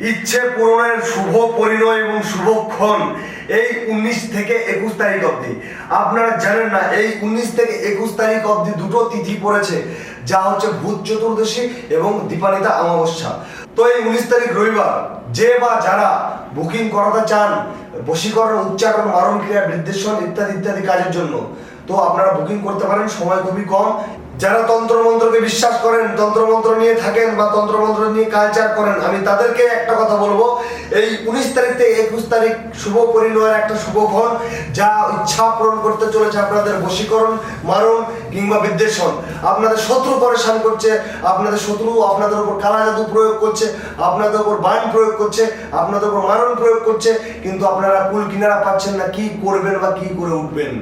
ইচ্ছে পূরণের শুভ পরিণয় এবং শুভক্ষণ এই উনিশ থেকে একুশ তারিখ অবধি। আপনারা জানেন না, এই উনিশ থেকে একুশ তারিখ অবধি দুটো তিথি পড়েছে, যা হচ্ছে ভূত চতুর্দশী এবং দীপানিতা অমাবস্যা। তো এই উনিশ তারিখ রবিবার, যে বা যারা বুকিং করাতে চান, বশীকরণ, উচ্চারণ, মারণ ক্রিয়া বৃদ্ধিশন ইত্যাদি ইত্যাদি কাজের জন্য তো আপনারা বুকিং করতে পারেন, সময় খুবই কম। যারা তন্ত্রমন্ত্রকে বিশ্বাস করেন, তন্ত্রমন্ত্র নিয়ে থাকেন বা তন্ত্রমন্ত্র নিয়ে কালচার করেন, আমি তাদেরকে একটা কথা বলব। এই উনিশ তারিখ থেকে একুশ তারিখ শুভ পরিণয়ের একটা শুভক্ষণ যা ইচ্ছা পূরণ করতে চলেছে আপনাদের বশীকরণ, মারণ কিংবা বিদ্বেষণ। আপনাদের শত্রু পরেশান করছে, আপনাদের শত্রু আপনাদের উপর কালা জাদু প্রয়োগ করছে, আপনাদের উপর বান প্রয়োগ করছে, আপনাদের উপর মারণ প্রয়োগ করছে, কিন্তু আপনারা কুল কিনারা পাচ্ছেন না, কি করবেন বা কি করে উঠবেন?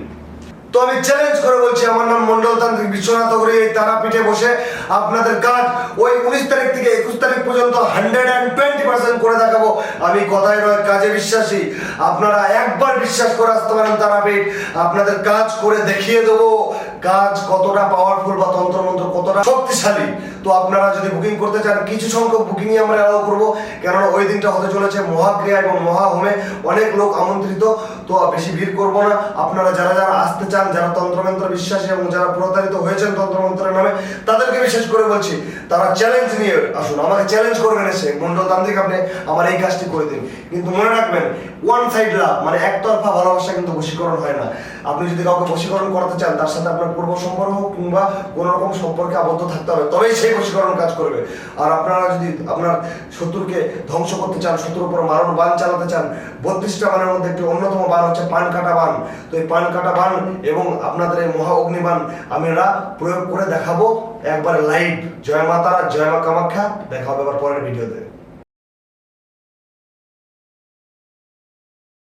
তো আমি চ্যালেঞ্জ করে বলছি, আমার নাম মন্ডলতান্ত্রিক বিশ্বনাথ অগ্রী এই তারাপীঠে বসে আপনাদের কাজ ওই উনিশ তারিখ থেকে একুশ তারিখ পর্যন্ত হান্ড্রেড অ্যান্ড টোয়েন্টি পার্সেন্ট করে দেখাবো। আমি কথায় নয়, কাজে বিশ্বাসী। আপনারা একবার বিশ্বাস করে আসতে পারেন তারাপীঠ। আপনাদের কাজ করে দেখিয়ে দেবো। কাজ কতটা পাওয়ারফুল বা কতটা শক্তিশালী। তো আপনারা যদি বুকিং করতে চান, কিছু সংখ্যক বুকিংই আমরা অ্যালাউ করব। কেননা ওই দিনটা হতে চলেছে মহাক্রিয়া এবং মহাহোমে। অনেক লোক আমন্ত্রিত, তো বেশি ভিড় করব না। আপনারা যারা যারা আসতে চান, যারা তন্ত্রমন্ত্র বিশ্বাসী এবং যারা প্রতারিত হয়েছেন তন্ত্রমন্ত্রের নামে, তাদেরকে বিশেষ করে বলছি, তারা চ্যালেঞ্জ নিয়ে আসুন। আমাকে চ্যালেঞ্জ করবেন এসে। মন্ডল তান্ত্রিক আপনি আমার এই কাজটি করে দিন। কিন্তু মনে রাখবেন ওয়ান সাইড লাভ মানে একতরফা ভালোবাসা কিন্তু বশীকরণ হয় না। আপনি যদি কাউকে বশীকরণ করাতে চান, তার সাথে আপনার পূর্ব সম্পর্ক কিংবা কোনো রকম সম্পর্কে আবদ্ধ থাকতে হবে, তবেই সেই বশীকরণ কাজ করবে। আর আপনারা যদি আপনার শত্রুকে ধ্বংস করতে চান, শত্রুর উপর মারণ বান চালাতে চান, বত্রিশটা বানের মধ্যে একটি অন্যতম বান হচ্ছে পান কাটা বান। তো এই পান কাটা বান এবং আপনাদের এই মহা অগ্নিবান আমরা প্রয়োগ করে দেখাবো। একবার লাইভ জয় মাতা, জয় মা কামাখ্যা। দেখা হবে আবার পরের ভিডিওতে।